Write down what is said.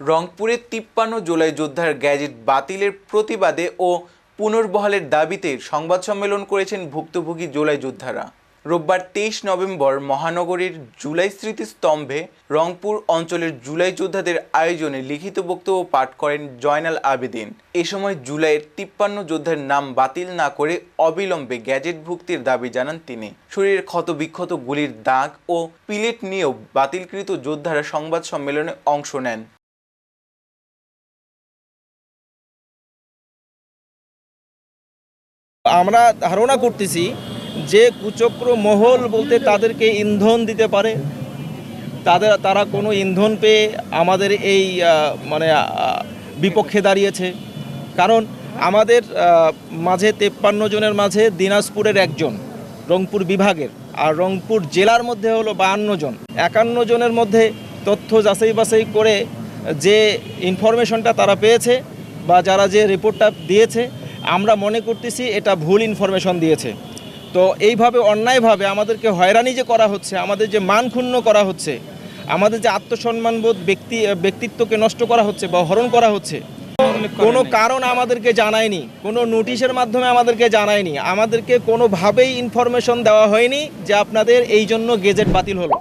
রংপুরে তিপ্পান্ন জুলাই যোদ্ধার গ্যাজেট বাতিলের প্রতিবাদে ও পুনর্বহালের দাবিতে সংবাদ সম্মেলন করেছেন ভুক্তভোগী জুলাই যোদ্ধারা। রোববার তেইশ নভেম্বর মহানগরীর জুলাই স্মৃতিস্তম্ভে রংপুর অঞ্চলের জুলাই যোদ্ধাদের আয়োজনে লিখিত বক্তব্য পাঠ করেন জয়নাল আবেদিন। এ সময় জুলাইয়ের তিপ্পান্ন যোদ্ধার নাম বাতিল না করে অবিলম্বে গ্যাজেটভুক্তির দাবি জানান তিনি। শরীরের ক্ষতবিক্ষত গুলির দাগ ও পিলেট নিয়েও বাতিলকৃত যোদ্ধারা সংবাদ সম্মেলনে অংশ নেন। আমরা ধারণা করতেছি যে কুচক্র মহল বলতে তাদেরকে ইন্ধন দিতে পারে। তাদের, তারা কোনো ইন্ধন পেয়ে আমাদের এই মানে বিপক্ষে দাঁড়িয়েছে। কারণ আমাদের মাঝে তেপ্পান্ন জনের মাঝে দিনাজপুরের একজন, রংপুর বিভাগের, আর রংপুর জেলার মধ্যে হলো বাহান্ন জন। একান্ন জনের মধ্যে তথ্য যাচাই বাছাই করে যে ইনফরমেশনটা তারা পেয়েছে বা যারা যে রিপোর্টটা দিয়েছে আমরা মনে করতেছি এটা ভুল ইনফরমেশন দিয়েছে। তো এইভাবে অন্যায়ভাবে আমাদেরকে হয়রানি যে করা হচ্ছে, আমাদের যে মান ক্ষুণ্ণ করা হচ্ছে, আমাদের যে আত্মসম্মানবোধ ব্যক্তি, ব্যক্তিত্বকে নষ্ট করা হচ্ছে বা হরণ করা হচ্ছে, কোনো কারণ আমাদেরকে জানায়নি, কোনো নোটিশের মাধ্যমে আমাদেরকে জানায়নি, আমাদেরকে কোনোভাবেই ইনফরমেশন দেওয়া হয়নি যে আপনাদের এই জন্য গেজেট বাতিল হলো।